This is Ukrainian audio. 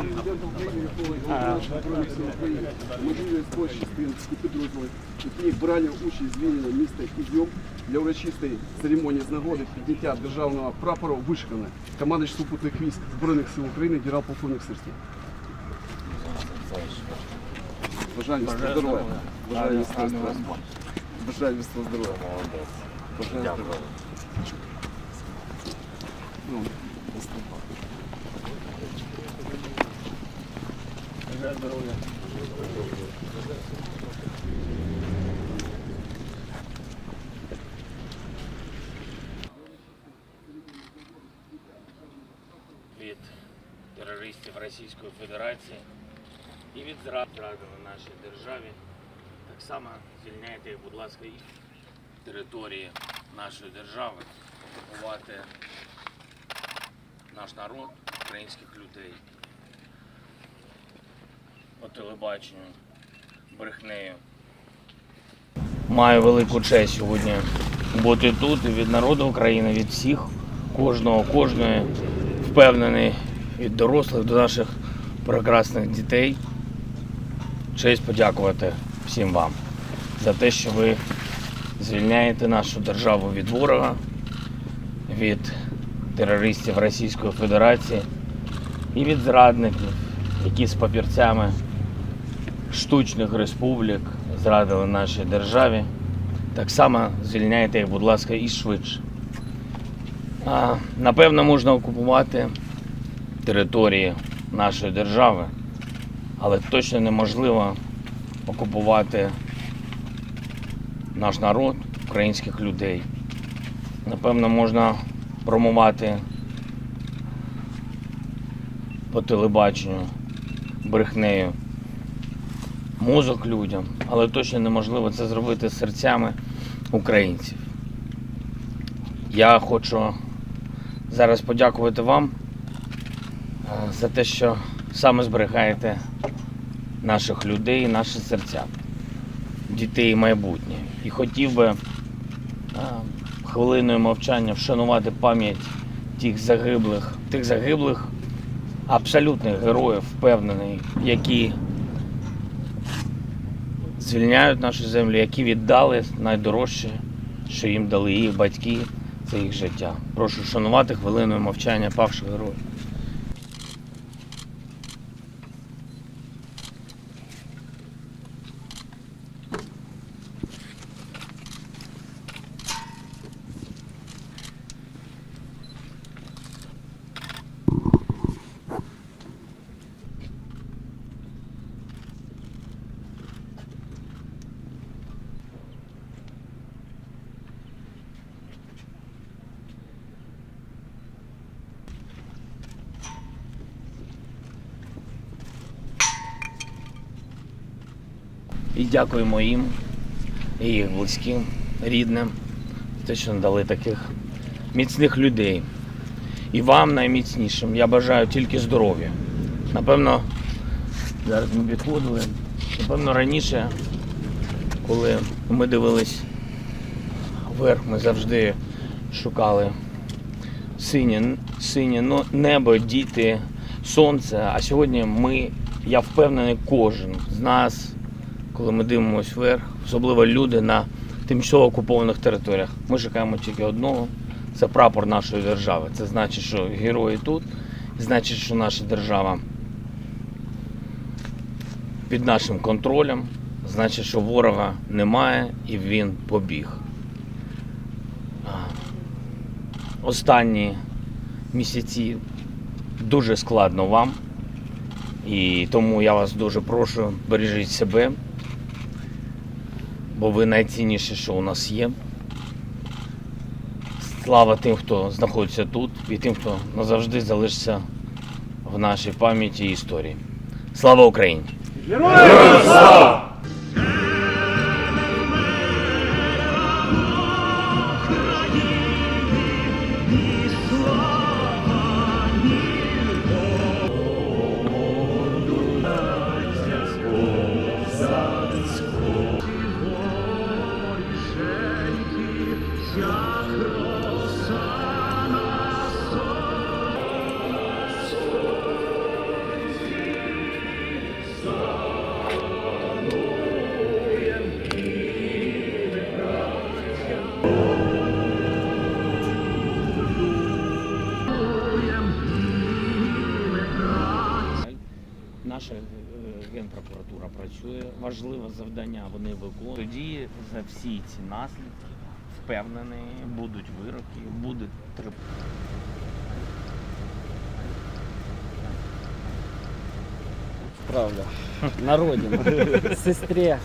Пане президент України, якого Збройних сил України, можливість збройних частин і підрозділів, які брали участь в звільненні міста Ізюм для урочистої церемонії з нагоди підняття державного прапору вишикане командуючий супутних військ Збройних сил України генерал-полковник Сирський. Бажаю здоров'я. Бажаю здоров'я. Бажаю здоров'я. Бажаю здоров'я. Від терористів Російської Федерації і від зрад зрадили нашій державі. Так само звільняйте, будь ласка, і території нашої держави, окупувати наш народ, українських людей по телебаченню, брехнею. Маю велику честь сьогодні бути тут від народу України, від всіх, кожного, кожної, впевнений від дорослих до наших прекрасних дітей. Честь подякувати всім вам за те, що ви звільняєте нашу державу від ворога, від терористів Російської Федерації і від зрадників, які з папірцями штучних республік зрадили нашій державі. Так само звільняйте їх, будь ласка, і швидше. А, Напевно, можна окупувати території нашої держави, але точно неможливо окупувати наш народ, українських людей. Напевно, можна промувати по телебаченню брехнею мозок людям, але точно неможливо це зробити серцями українців. Я хочу зараз подякувати вам е, за те, що саме зберігаєте наших людей, наші серця, дітей і майбутнє. І хотів би е, хвилиною мовчання вшанувати пам'ять тих загиблих, тих загиблих абсолютних героїв, впевнений, які звільняють нашу землю, які віддали найдорожче, що їм дали їх батьки, це їх життя. Прошу шанувати хвилиною мовчання павших героїв. І дякуємо їм і їх близьким, рідним, те, що надали таких міцних людей. І вам найміцнішим. Я бажаю тільки здоров'я. Напевно, зараз ми відходили. Напевно, раніше, коли ми дивились вверх, ми завжди шукали синє, синє небо, діти, сонце. А сьогодні ми, я впевнений, кожен з нас, коли ми дивимося вверх, особливо люди на тимчасово окупованих територіях, ми шукаємо тільки одного. Це прапор нашої держави. Це значить, що герої тут, значить, що наша держава під нашим контролем, значить, що ворога немає і він побіг. Останні місяці дуже складно вам. І тому я вас дуже прошу, бережіть себе, бо ви найцінніше, що у нас є. Слава тим, хто знаходиться тут, і тим, хто назавжди залишиться в нашій пам'яті і історії. Слава Україні! Наша е, генпрокуратура працює. Важливе завдання вони виконують. Тоді за всі ці наслідки впевнений, будуть вироки, буде трип. Правда. На родину. Сестре.